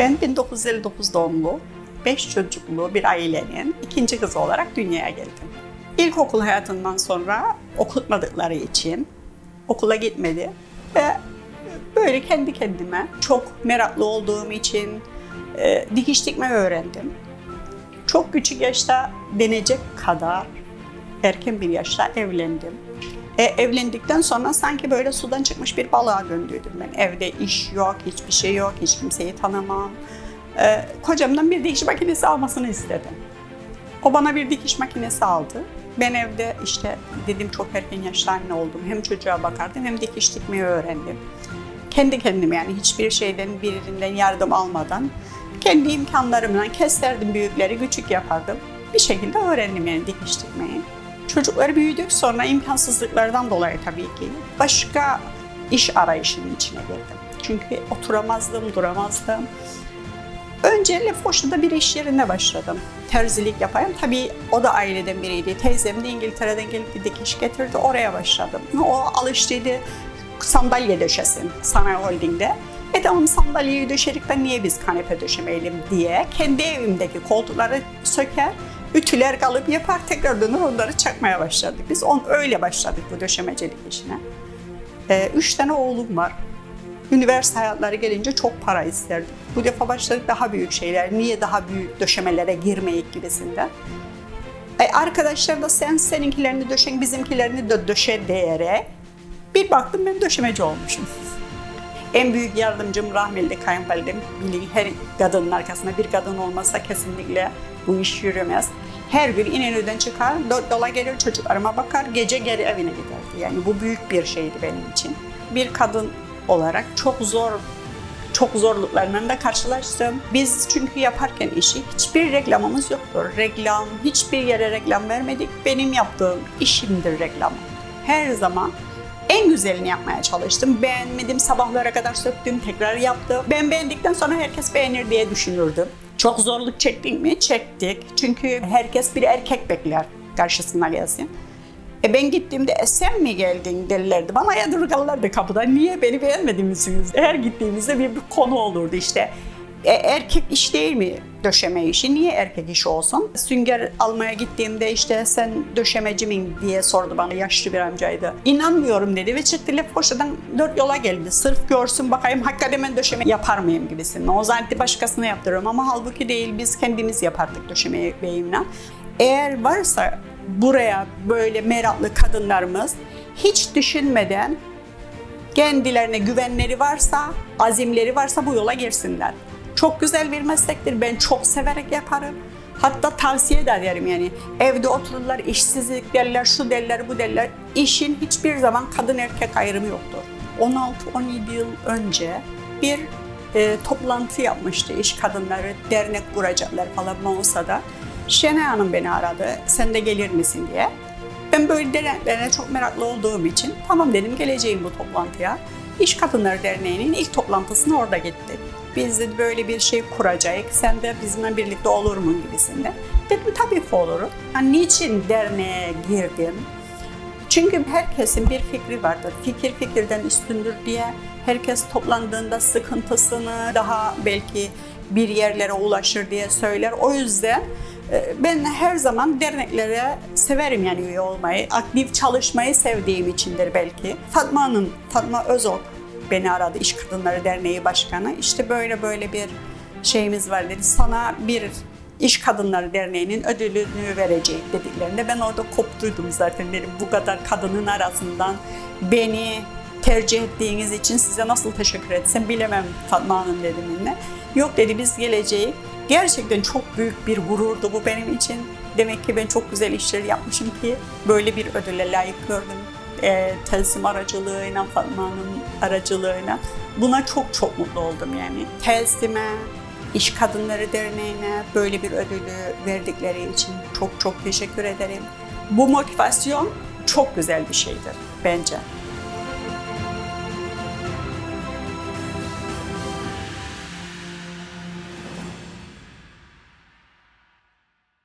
Ben 1959 doğumlu, 5 çocuklu bir ailenin ikinci kızı olarak dünyaya geldim. İlkokul hayatından sonra okutmadıkları için okula gitmedi ve böyle kendi kendime çok meraklı olduğum için e, dikiş dikmeyi öğrendim. Çok küçük yaşta denecek kadar erken bir yaşta evlendim. E, evlendikten sonra sanki böyle sudan çıkmış bir balığa döndüydüm ben. Evde iş yok, hiçbir şey yok, hiç kimseyi tanımam. E, kocamdan bir dikiş makinesi almasını istedim. O bana bir dikiş makinesi aldı. Ben evde işte dedim çok erken yaşta anne oldum. Hem çocuğa bakardım hem dikiş dikmeyi öğrendim. Kendi kendime yani hiçbir şeyden birinden yardım almadan kendi imkanlarımla keserdim büyükleri küçük yapardım. Bir şekilde öğrendim yani dikiş dikmeyi. Çocukları büyüdük sonra imkansızlıklardan dolayı tabii ki başka iş arayışının içine girdim. Çünkü oturamazdım, duramazdım. Önce Lefkoşa'da bir iş yerinde başladım. Terzilik yapayım. Tabii o da aileden biriydi. Teyzem de İngiltere'den gelip bir dikiş getirdi. Oraya başladım. O alıştıydı sandalye döşesin Sanayi Holding'de. E tamam sandalyeyi döşerik de niye biz kanepe döşemeyelim diye kendi evimdeki koltukları söker, ütüler kalıp yapar tekrar döner onları çakmaya başladık. Biz on, öyle başladık bu döşemecilik işine. E, üç tane oğlum var. Üniversite hayatları gelince çok para isterdim. Bu defa başladık daha büyük şeyler. Niye daha büyük döşemelere girmeyik gibisinden. E, arkadaşlar da sen seninkilerini döşen bizimkilerini de döşe diyerek bir baktım ben döşemeci olmuşum. En büyük yardımcım rahmetli kayınvalidem. Bilin her kadının arkasında bir kadın olmazsa kesinlikle bu iş yürümez. Her gün İnönü'den çıkar, do- dola gelir çocuklarıma bakar, gece geri evine giderdi. Yani bu büyük bir şeydi benim için. Bir kadın olarak çok zor çok zorluklarla da karşılaştım. Biz çünkü yaparken işi hiçbir reklamımız yoktur. Reklam, hiçbir yere reklam vermedik. Benim yaptığım işimdir reklam. Her zaman en güzelini yapmaya çalıştım. Beğenmedim, sabahlara kadar söktüm, tekrar yaptım. Ben beğendikten sonra herkes beğenir diye düşünürdüm. Çok zorluk çektik mi? Çektik. Çünkü herkes bir erkek bekler karşısına gelsin. E ben gittiğimde e sen mi geldin derlerdi. Bana yadırgarlardı kapıdan. Niye beni beğenmedin misiniz? Her gittiğimizde bir, bir konu olurdu işte. E, erkek iş değil mi döşeme işi? Niye erkek işi olsun? Sünger almaya gittiğimde işte sen döşemeci miyim diye sordu bana yaşlı bir amcaydı. İnanmıyorum dedi ve çıktı Lefkoşa'dan dört yola geldi. Sırf görsün bakayım hakikaten ben döşeme yapar mıyım gibisin. O zannetti başkasına yaptırıyorum ama halbuki değil biz kendimiz yapardık döşemeyi beyimle. Eğer varsa buraya böyle meraklı kadınlarımız hiç düşünmeden kendilerine güvenleri varsa, azimleri varsa bu yola girsinler. Çok güzel bir meslektir. Ben çok severek yaparım. Hatta tavsiye de ederim yani. Evde otururlar, işsizlik derler, şu derler, bu derler. İşin hiçbir zaman kadın erkek ayrımı yoktur. 16-17 yıl önce bir e, toplantı yapmıştı iş kadınları, dernek kuracaklar falan Mausa'da. Şenay Hanım beni aradı, sen de gelir misin diye. Ben böyle derneklerine çok meraklı olduğum için tamam dedim geleceğim bu toplantıya. İş Kadınları Derneği'nin ilk toplantısına orada gittik. Biz de böyle bir şey kuracağız, sen de bizimle birlikte olur mu gibisinde. Dedim tabii ki olurum. Yani niçin derneğe girdim? Çünkü herkesin bir fikri vardır. Fikir fikirden üstündür diye herkes toplandığında sıkıntısını daha belki bir yerlere ulaşır diye söyler. O yüzden e, ben her zaman derneklere severim yani üye olmayı. Aktif çalışmayı sevdiğim içindir belki. Fatma Hanım, Fatma Özok beni aradı. İş Kadınları Derneği Başkanı. İşte böyle böyle bir şeyimiz var dedi. Sana bir İş Kadınları Derneği'nin ödülünü verecek dediklerinde ben orada koptuydum zaten dedim. Bu kadar kadının arasından beni tercih ettiğiniz için size nasıl teşekkür etsem bilemem Fatma Hanım dedim yine. Yok dedi biz geleceği. Gerçekten çok büyük bir gururdu bu benim için. Demek ki ben çok güzel işler yapmışım ki böyle bir ödüle layık gördüm. E, Telsim aracılığıyla, Fatma aracılığıyla. Buna çok çok mutlu oldum yani. Telsim'e, İş Kadınları Derneği'ne böyle bir ödülü verdikleri için çok çok teşekkür ederim. Bu motivasyon çok güzel bir şeydir bence.